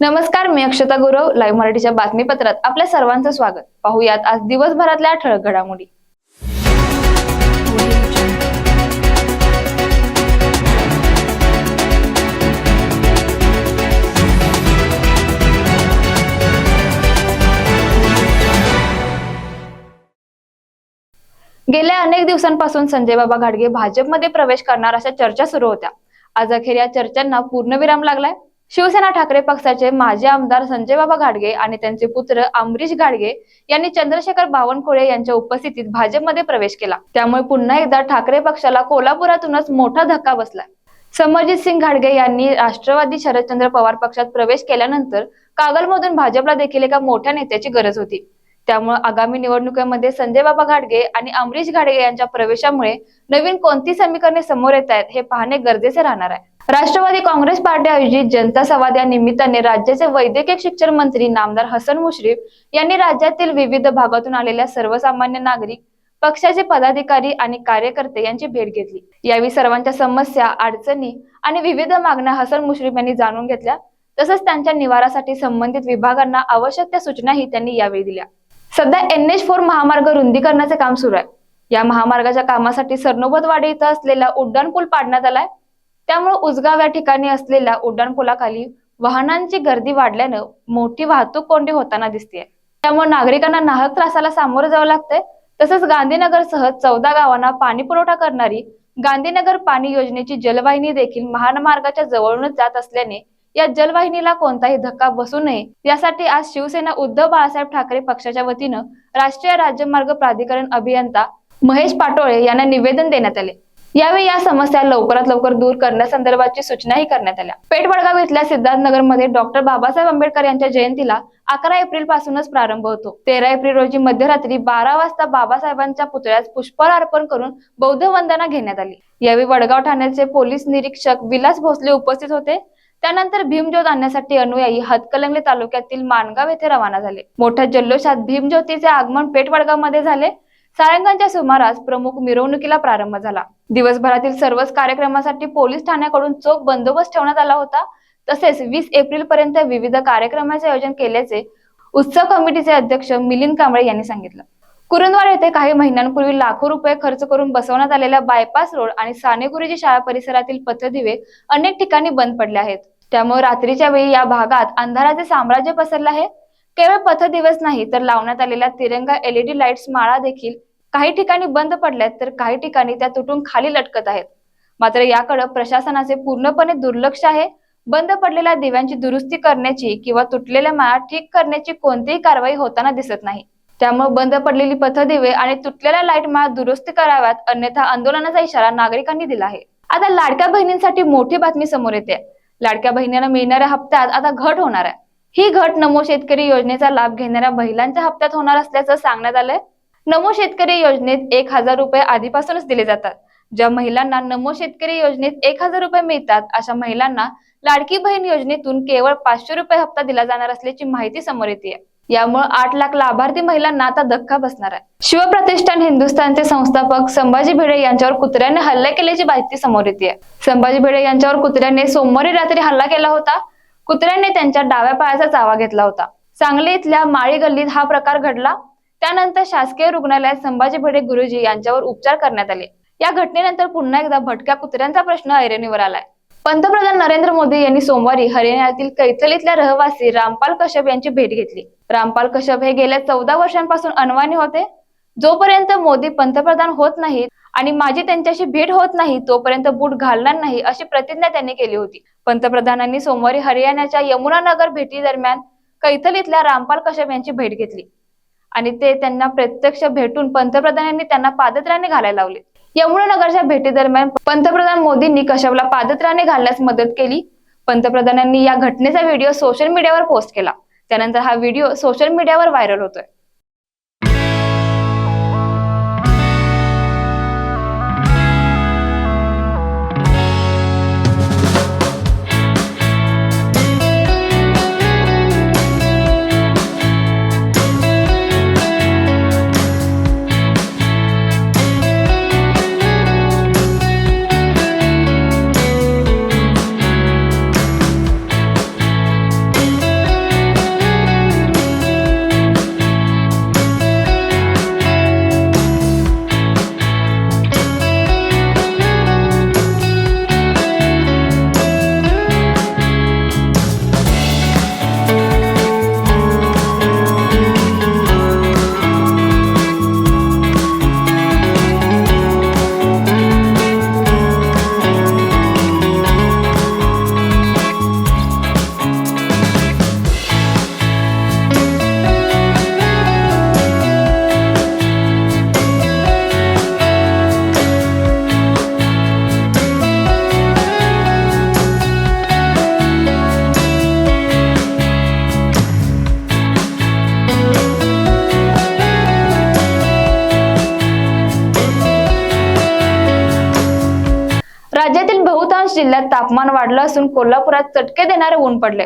नमस्कार मी अक्षता गुरव लाईव्ह मराठीच्या बातमीपत्रात आपल्या सर्वांचं स्वागत. पाहूयात आज दिवसभरातल्या ठळक घडामोडी. गेल्या अनेक दिवसांपासून संजय बाबा घाडगे भाजपमध्ये प्रवेश करणार अशा चर्चा सुरू होत्या. आज अखेर या चर्चांना पूर्णविराम लागलाय. शिवसेना ठाकरे पक्षाचे माजी आमदार संजय बाबा घाडगे आणि त्यांचे पुत्र अमरीश घाडगे यांनी चंद्रशेखर बावनकुळे यांच्या उपस्थितीत भाजपमध्ये प्रवेश केला. त्यामुळे पुन्हा एकदा ठाकरे पक्षाला कोल्हापुरातूनच मोठा धक्का बसला समरजित सिंग घाडगे यांनी राष्ट्रवादी शरदचंद्र पवार पक्षात प्रवेश केल्यानंतर कागलमधून भाजपला देखील एका मोठ्या नेत्याची गरज होती. त्यामुळे आगामी निवडणुकीमध्ये संजय बाबा घाडगे आणि अमरीश घाडगे यांच्या प्रवेशामुळे नवीन कोणती समीकरणे समोर येत आहेत हे पाहणे गरजेचे राहणार आहे. राष्ट्रवादी काँग्रेस पार्टी आयोजित जनता संवाद या निमित्ताने राज्याचे वैद्यकीय शिक्षण मंत्री नामदार हसन मुश्रीफ यांनी राज्यातील विविध भागातून आलेल्या सर्वसामान्य नागरिक पक्षाचे पदाधिकारी आणि कार्यकर्ते यांची भेट घेतली. यावेळी सर्वांच्या समस्या अडचणी आणि विविध मागण्या हसन मुश्रीफ यांनी जाणून घेतल्या. तसंच त्यांच्या निवारासाठी संबंधित विभागांना आवश्यक त्या सूचनाही त्यांनी यावेळी दिल्या. सध्या एन एच फोर महामार्ग रुंदीकरणाचे काम सुरू आहे. या महामार्गाच्या कामासाठी सरनोबतवाडी इथं असलेला उड्डाणपूल पाडण्यात आलाय. त्यामुळे उजगाव या ठिकाणी असलेल्या उड्डाणपुलाखाली वाहनांची गर्दी वाढल्यानं मोठी वाहतूक कोंडी होताना दिसते त्यामुळे नागरिकांना नाहक त्रासाला सामोरं जावं लागतंय. तसंच गांधीनगर सह चौदा गावांना पाणी पुरवठा करणारी गांधीनगर पाणी योजनेची जलवाहिनी देखील महामार्गाच्या जवळूनच जात असल्याने या जलवाहिनीला कोणताही धक्का बसू नये. यासाठी आज शिवसेना उद्धव बाळासाहेब ठाकरे पक्षाच्या वतीनं राष्ट्रीय राज्यमार्ग प्राधिकरण अभियंता महेश पाटोळे यांना निवेदन देण्यात आले. यावेळी या समस्या लवकरात लवकर दूर करण्यासंदर्भाची सूचनाही करण्यात आल्या. पेठवडगाव इथल्या सिद्धार्थनगरमध्ये डॉक्टर बाबासाहेब आंबेडकर यांच्या जयंतीला अकरा एप्रिल पासूनच प्रारंभ होतो. तेरा एप्रिल रोजी मध्यरात्री बारा वाजता बाबासाहेबांच्या पुतळ्यास पुष्पहार अर्पण करून बौद्ध वंदना घेण्यात आली. यावेळी वडगाव ठाण्याचे पोलीस निरीक्षक विलास भोसले उपस्थित होते. त्यानंतर भीमज्योत आणण्यासाठी अनुयायी हतकलंगले तालुक्यातील माणगाव येथे रवाना झाले. मोठ्या जल्लोषात भीमज्योतीचे आगमन पेठवडगावमध्ये मध्ये झाले. सायंकाळच्या सुमारास प्रमुख मिरवणुकीला प्रारंभ झाला. दिवसभरातील सर्वच कार्यक्रमासाठी पोलीस ठाण्याकडून चोख बंदोबस्त ठेवण्यात आला होता. तसेच वीस एप्रिल पर्यंत विविध कार्यक्रमाचे आयोजन केल्याचे उत्सव कमिटीचे अध्यक्ष मिलिंद कांबळे यांनी सांगितलं. कुरुंदवाड येथे काही महिन्यांपूर्वी लाखो रुपये खर्च करून बसवण्यात आलेल्या बायपास रोड आणि सानेगुरुजी शाळा परिसरातील पथदिवे अनेक ठिकाणी बंद पडले आहेत. त्यामुळे रात्रीच्या वेळी या भागात अंधाराचे साम्राज्य पसरले आहे. केवळ पथदिवस नाही तर लावण्यात आलेल्या तिरंगा एलईडी लाईट्स माळा देखील काही ठिकाणी बंद पडल्यात तर काही ठिकाणी त्या तुटून खाली लटकत आहेत. मात्र याकडे प्रशासनाचे पूर्णपणे दुर्लक्ष आहे. बंद पडलेल्या दिव्यांची दुरुस्ती करण्याची किंवा तुटलेल्या माळा ठीक करण्याची कोणतीही कारवाई होताना दिसत नाही. त्यामुळे बंद पडलेली पथदिवे आणि तुटलेल्या लाइट माळा दुरुस्ती कराव्यात अन्यथा आंदोलनाचा इशारा नागरिकांनी दिला आहे. आता लाडक्या बहिणींसाठी मोठी बातमी समोर येते. लाडक्या बहिणींना मिळणाऱ्या हप्त्यात आता घट होणार आहे. ही घट नमो शेतकरी योजनेचा लाभ घेणाऱ्या महिलांच्या हप्त्यात होणार असल्याचं सांगण्यात आलंय. नमो शेतकरी योजनेत एक हजार रुपये आधीपासूनच दिले जातात. ज्या महिलांना नमो शेतकरी योजनेत एक हजार रुपये मिळतात अशा महिलांना लाडकी बहीण योजनेतून केवळ पाचशे रुपये हप्ता दिला जाणार असल्याची माहिती समोर येते यामुळे आठ लाख लाभार्थी महिलांना आता धक्का बसणार आहे. शिवप्रतिष्ठान हिंदुस्थानचे संस्थापक संभाजी भिडे यांच्यावर कुत्र्याने हल्ला केल्याची माहिती समोर येते संभाजी भिडे यांच्यावर कुत्र्याने सोमवारी रात्री हल्ला केला होता. कुत्र्याने त्यांच्या डाव्या पायाचा चावा घेतला होता. सांगली इथल्या माळी गल्लीत हा प्रकार घडला. त्यानंतर शासकीय रुग्णालयात संभाजी भिडे गुरुजी यांच्यावर उपचार करण्यात आले. या घटनेनंतर पुन्हा एकदा भटक्या कुत्र्यांचा प्रश्न ऐरणीवर आलाय. पंतप्रधान नरेंद्र मोदी यांनी सोमवारी हरियाणातील कैथल इथल्या रहिवासी रामपाल कश्यप यांची भेट घेतली. रामपाल कश्यप हे गेल्या चौदा वर्षांपासून अनवाणी होते. जोपर्यंत मोदी पंतप्रधान होत नाहीत आणि माझी त्यांच्याशी भेट होत नाही तोपर्यंत बूट घालणार नाही अशी प्रतिज्ञा त्यांनी केली होती. पंतप्रधानांनी सोमवारी हरियाणाच्या यमुनानगर भेटी दरम्यान कैथल इथल्या रामपाल कश्यप यांची भेट घेतली. आणि ते त्यांना प्रत्यक्ष भेटून पंतप्रधानांनी त्यांना पादत्राणे घालायला लावले. यमुनानगरच्या भेटीदरम्यान पंतप्रधान मोदींनी कशवला पादत्राणे घालण्यास मदत केली? पंतप्रधानांनी या घटनेचा व्हिडिओ सोशल मीडियावर पोस्ट केला. त्यानंतर हा व्हिडिओ सोशल मीडियावर व्हायरल होतोय. जिल्ह्यात तापमान वाढलं असून कोल्हापुरात चटके देणारे ऊन पडले.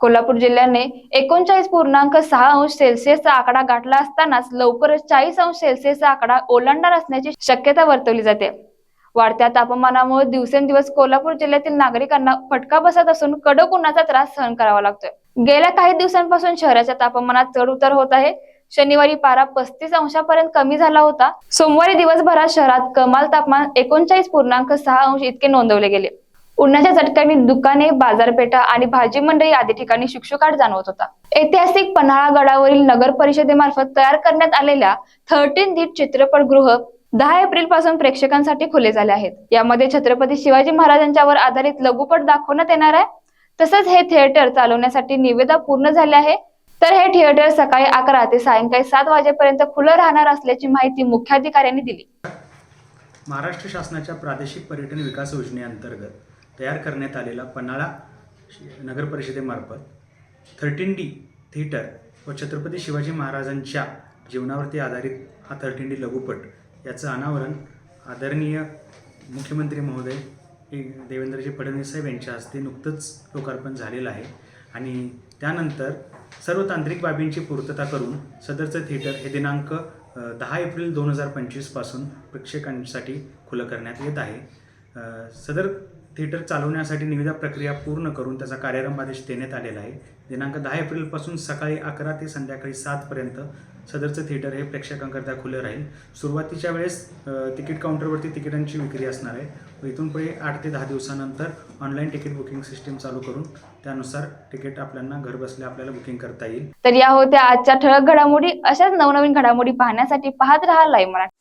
कोल्हापूर जिल्ह्याने एकोणचाळीस पूर्णांक सहा अंश सेल्सिअसचा आकडा गाठला असतानाच लवकरच चाळीस अंश सेल्सिअसचा आकडा ओलांडणार असण्याची शक्यता वर्तवली जाते. वाढत्या तापमानामुळे दिवसेंदिवस कोल्हापूर जिल्ह्यातील नागरिकांना फटका बसत असून कडक उन्हाचा त्रास सहन करावा लागतोय. गेल्या काही दिवसांपासून शहराच्या तापमानात चढ उतार होत आहे. शनिवारी पारा पस्तीस अंशापर्यंत कमी झाला होता. सोमवारी दिवसभरात शहरात कमाल तापमान एकोणचाळीस पूर्णांक सहा अंश इतके नोंदवले गेले. उन्हाच्या झटक्याने दुकाने बाजारपेठा आणि भाजी मंडई आदी ठिकाणी शुकशुकाट जाणवत होता. ऐतिहासिक पन्हाळा गडावरील नगर परिषदेमार्फत तयार करण्यात आलेल्या थर्टीन दीट चित्रपटगृह दहा एप्रिलपासून प्रेक्षकांसाठी खुले झाले आहेत. यामध्ये छत्रपती शिवाजी महाराजांच्यावर आधारित लघुपट दाखवण्यात येणार आहे. तसंच हे थिएटर चालवण्यासाठी निविदा पूर्ण झाली आहे तर हे थिएटर सकाळी अकरा ते सायंकाळी सात वाजेपर्यंत खुलं राहणार असल्याची माहिती मुख्याधिकाऱ्यांनी दिली. महाराष्ट्र शासनाच्या प्रादेशिक पर्यटन विकास योजनेअंतर्गत तयार करण्यात आलेला पन्हाळा नगर परिषदेमार्फत थर्टीन डी थिएटर व छत्रपती शिवाजी महाराजांच्या जीवनावरती आधारित हा थर्टीन डी लघुपट याचं अनावरण आदरणीय मुख्यमंत्री महोदय हे देवेंद्रजी फडणवीस साहेब यांच्या हस्ते नुकतंच लोकार्पण झालेलं आहे. आणि त्यानंतर सर्व तांत्रिक बाबींची पूर्तता करून सदरचं थिएटर हे दिनांक दहा एप्रिल दोन हजार पंचवीसपासून प्रेक्षकांसाठी खुलं करण्यात येत आहे. सदर थिएटर चालवण्यासाठी निविदा प्रक्रिया पूर्ण करून त्याचा कार्यारंभ आदेश देण्यात आलेला आहे. दिनांक दहा एप्रिलपासून सकाळी अकरा ते संध्याकाळी सातपर्यंत सदरचं थिएटर हे प्रेक्षकांकरता खुलं राहील. सुरुवातीच्या वेळेस तिकीट काउंटरवरती तिकिटांची विक्री असणार आहे. इथून पुढे आठ ते दहा दिवसानंतर ऑनलाईन तिकीट बुकिंग सिस्टीम चालू करून त्यानुसार तिकीट आपल्याला घर बसल्या आपल्याला बुकिंग करता येईल. तर या होत्या आजच्या ठळक घडामोडी. अशाच नवनवीन घडामोडी पाहण्यासाठी पाहत राहा लाईव्ह मराठी.